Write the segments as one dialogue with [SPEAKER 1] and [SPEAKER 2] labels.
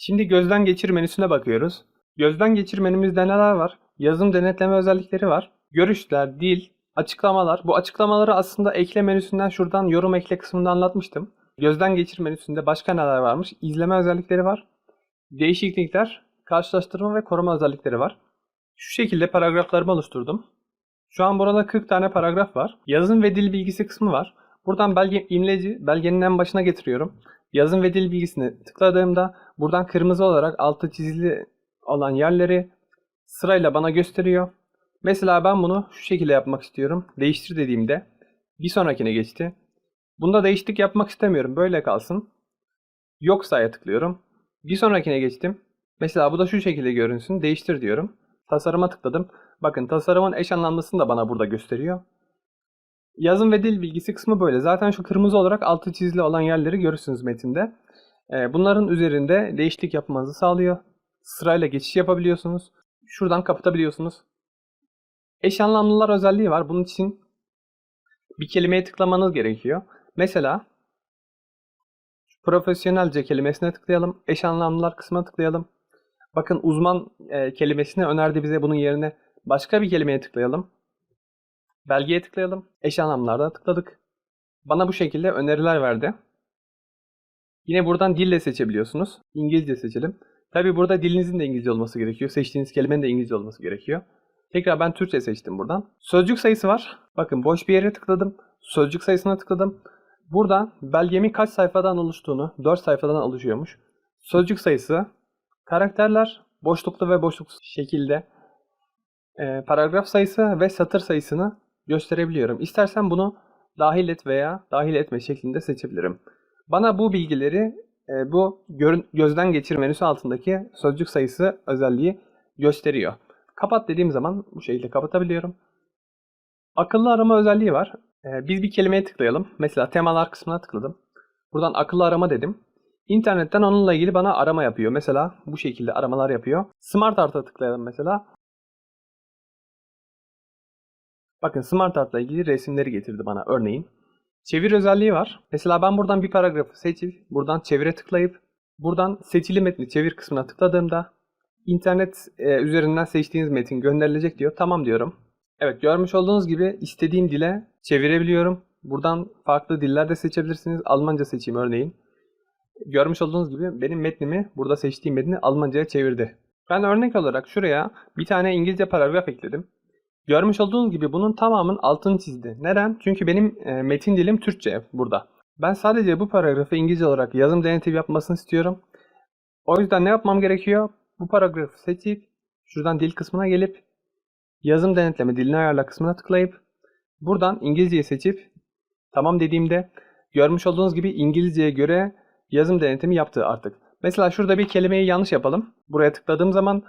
[SPEAKER 1] Şimdi gözden geçir menüsüne bakıyoruz. Gözden geçir menümüzde neler var? Yazım denetleme özellikleri var. Görüşler, dil, açıklamalar. Bu açıklamaları aslında ekle menüsünden şuradan yorum ekle kısmında anlatmıştım. Gözden geçir menüsünde başka neler varmış? İzleme özellikleri var. Değişiklikler, karşılaştırma ve koruma özellikleri var. Şu şekilde paragraflarımı oluşturdum. Şu an burada 40 tane paragraf var. Yazım ve dil bilgisi kısmı var. Buradan belge, imleci belgenin en başına getiriyorum. Yazım ve dil bilgisine tıkladığımda buradan kırmızı olarak altı çizili olan yerleri sırayla bana gösteriyor. Mesela ben bunu şu şekilde yapmak istiyorum. Değiştir dediğimde bir sonrakine geçti. Bunda değişiklik yapmak istemiyorum. Böyle kalsın. Yoksa'ya tıklıyorum. Bir sonrakine geçtim. Mesela bu da şu şekilde görünsün. Değiştir diyorum. Tasarıma tıkladım. Bakın tasarımın eş anlamlısını da bana burada gösteriyor. Yazım ve dil bilgisi kısmı böyle. Zaten şu kırmızı olarak altı çizili olan yerleri görürsünüz metinde. Ee, Bunların üzerinde değişiklik yapmanızı sağlıyor. Sırayla geçiş yapabiliyorsunuz. Şuradan kapatabiliyorsunuz. Eş anlamlılar özelliği var. Bunun için bir kelimeye tıklamanız gerekiyor. Mesela profesyonelce kelimesine tıklayalım. Eş anlamlılar kısmına tıklayalım. Bakın uzman e, kelimesini önerdi bize bunun yerine başka bir kelimeye tıklayalım. Belgeye tıklayalım. Eş anlamlarda tıkladık. Bana bu şekilde öneriler verdi. Yine buradan dille seçebiliyorsunuz. İngilizce seçelim. Tabi burada dilinizin de İngilizce olması gerekiyor. Seçtiğiniz kelimenin de İngilizce olması gerekiyor. Tekrar ben Türkçe seçtim buradan. Sözcük sayısı var. Bakın boş bir yere tıkladım. Sözcük sayısına tıkladım. Buradan belgemin kaç sayfadan oluştuğunu, 4 sayfadan oluşuyormuş. Sözcük sayısı, karakterler, boşluklu ve boşluksuz şekilde e, paragraf sayısı ve satır sayısını gösterebiliyorum. İstersen bunu dahil et veya dahil etme şeklinde seçebilirim. Bana bu bilgileri e, bu gözden geçir menüsü altındaki sözcük sayısı özelliği gösteriyor. Kapat dediğim zaman bu şekilde kapatabiliyorum. Akıllı arama özelliği var. E, biz bir kelimeye tıklayalım. Mesela temalar kısmına tıkladım. Buradan akıllı arama dedim. İnternetten onunla ilgili bana arama yapıyor. Mesela bu şekilde aramalar yapıyor. Smart Art'a tıklayalım mesela. Bakın Smart Art'la ilgili resimleri getirdi bana örneğin. Çevir özelliği var. Mesela ben buradan bir paragrafı seçip buradan çevire tıklayıp buradan seçili metni çevir kısmına tıkladığımda internet e, üzerinden seçtiğiniz metin gönderilecek diyor. Tamam diyorum. Evet görmüş olduğunuz gibi istediğim dile çevirebiliyorum. Buradan farklı diller de seçebilirsiniz. Almanca seçeyim örneğin. Görmüş olduğunuz gibi benim metnimi burada seçtiğim metni Almanca'ya çevirdi. Ben örnek olarak şuraya bir tane İngilizce paragraf ekledim. Görmüş olduğunuz gibi bunun tamamının altını çizdi. Neden? Çünkü benim e, metin dilim Türkçe burada. Ben sadece bu paragrafı İngilizce olarak yazım denetim yapmasını istiyorum. O yüzden ne yapmam gerekiyor? Bu paragrafı seçip şuradan dil kısmına gelip yazım denetleme dilini ayarla kısmına tıklayıp buradan İngilizceyi seçip tamam dediğimde görmüş olduğunuz gibi İngilizceye göre yazım denetimi yaptı artık. Mesela şurada bir kelimeyi yanlış yapalım. Buraya tıkladığım zaman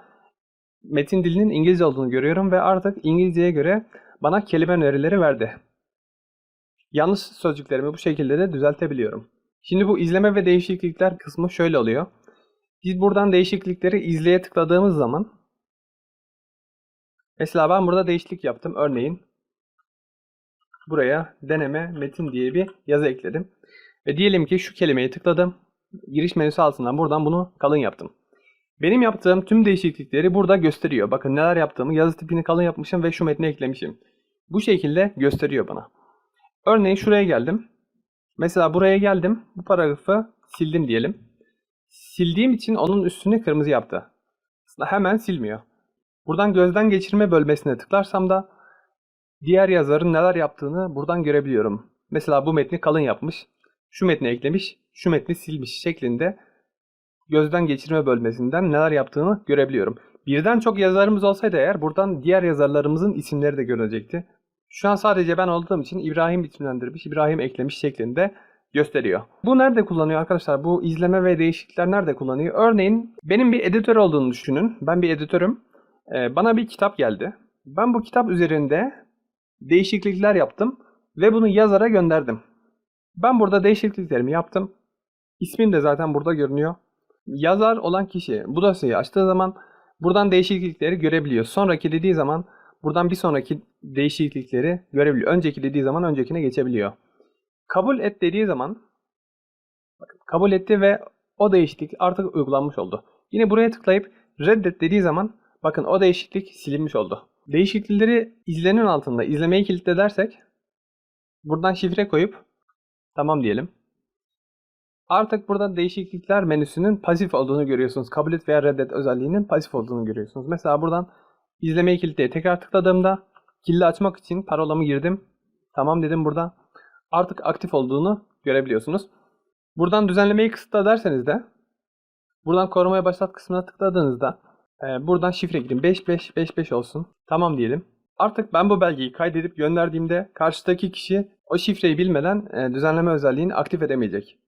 [SPEAKER 1] metin dilinin İngilizce olduğunu görüyorum ve artık İngilizceye göre bana kelime önerileri verdi. Yanlış sözcüklerimi bu şekilde de düzeltebiliyorum. Şimdi bu izleme ve değişiklikler kısmı şöyle oluyor. Biz buradan değişiklikleri izleye tıkladığımız zaman mesela ben burada değişiklik yaptım. Örneğin buraya deneme metin diye bir yazı ekledim. Ve diyelim ki şu kelimeyi tıkladım. Giriş menüsü altından buradan bunu kalın yaptım. Benim yaptığım tüm değişiklikleri burada gösteriyor. Bakın neler yaptığımı yazı tipini kalın yapmışım ve şu metni eklemişim. Bu şekilde gösteriyor bana. Örneğin şuraya geldim. Mesela buraya geldim. Bu paragrafı sildim diyelim. Sildiğim için onun üstünü kırmızı yaptı. Aslında hemen silmiyor. Buradan gözden geçirme bölmesine tıklarsam da diğer yazarın neler yaptığını buradan görebiliyorum. Mesela bu metni kalın yapmış, şu metni eklemiş, şu metni silmiş şeklinde gözden geçirme bölmesinden neler yaptığını görebiliyorum. Birden çok yazarımız olsaydı eğer buradan diğer yazarlarımızın isimleri de görünecekti. Şu an sadece ben olduğum için İbrahim isimlendirmiş, İbrahim eklemiş şeklinde gösteriyor. Bu nerede kullanıyor arkadaşlar? Bu izleme ve değişiklikler nerede kullanıyor? Örneğin benim bir editör olduğunu düşünün. Ben bir editörüm. Ee, bana bir kitap geldi. Ben bu kitap üzerinde değişiklikler yaptım ve bunu yazara gönderdim. Ben burada değişikliklerimi yaptım. İsmim de zaten burada görünüyor. Yazar olan kişi bu dosyayı açtığı zaman buradan değişiklikleri görebiliyor. Sonraki dediği zaman buradan bir sonraki değişiklikleri görebiliyor. Önceki dediği zaman öncekine geçebiliyor. Kabul et dediği zaman bakın, kabul etti ve o değişiklik artık uygulanmış oldu. Yine buraya tıklayıp reddet dediği zaman bakın o değişiklik silinmiş oldu. Değişiklikleri izlenin altında izlemeyi kilitle dersek buradan şifre koyup tamam diyelim. Artık burada değişiklikler menüsünün pasif olduğunu görüyorsunuz. Kabul et veya reddet özelliğinin pasif olduğunu görüyorsunuz. Mesela buradan izlemeyi kilitleye tekrar tıkladığımda kilidi açmak için parolamı girdim. Tamam dedim burada. Artık aktif olduğunu görebiliyorsunuz. Buradan düzenlemeyi kısıtla derseniz de buradan korumaya başlat kısmına tıkladığınızda e, buradan şifre girin. 5555 olsun. Tamam diyelim. Artık ben bu belgeyi kaydedip gönderdiğimde karşıdaki kişi o şifreyi bilmeden e, düzenleme özelliğini aktif edemeyecek.